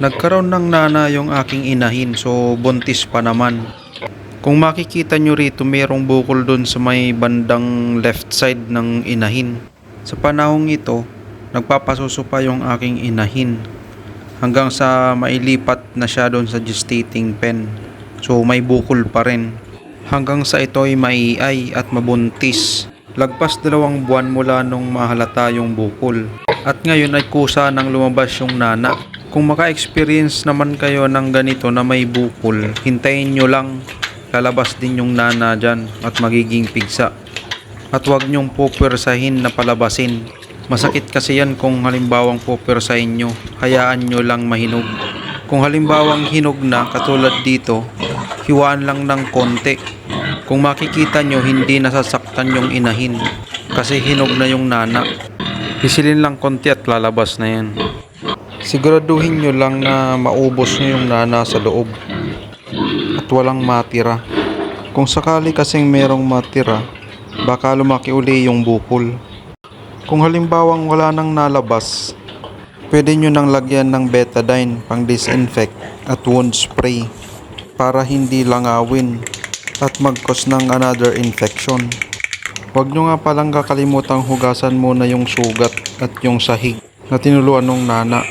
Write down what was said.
Nagkaroon ng nana yung aking inahin so buntis pa naman. Kung makikita nyo rito mayroong bukol doon sa may bandang left side ng inahin. Sa panahong ito, nagpapasuso pa yung aking inahin hanggang sa mailipat na siya doon sa gestating pen. So may bukol pa rin. Hanggang sa ito ay maiay at mabuntis. Lagpas dalawang buwan mula nung mahalata yung bukol. At ngayon ay kusa nang lumabas yung nana. Kung maka-experience naman kayo ng ganito na may bukol, hintayin nyo lang lalabas din yung nana dyan at magiging pigsa. At huwag nyong pupwersahin na palabasin. Masakit kasi yan kung halimbawang pupwersahin nyo, hayaan nyo lang mahinog. Kung halimbawang hinog na katulad dito, hiwaan lang ng konti. Kung makikita nyo hindi nasasaktan yung inahin kasi hinog na yung nana. Pisilin lang konti at lalabas na yan. Siguraduhin nyo lang na maubos nyo yung nana sa loob at walang matira. Kung sakali kasing merong matira, baka lumaki uli yung bukol. Kung halimbawang wala nang nalabas, pwede nyo nang lagyan ng betadine pang disinfect at wound spray para hindi langawin at mag-cause ng another infection. Huwag nyo nga palang kakalimutang hugasan muna yung sugat at yung sahig na tinuluan ng nana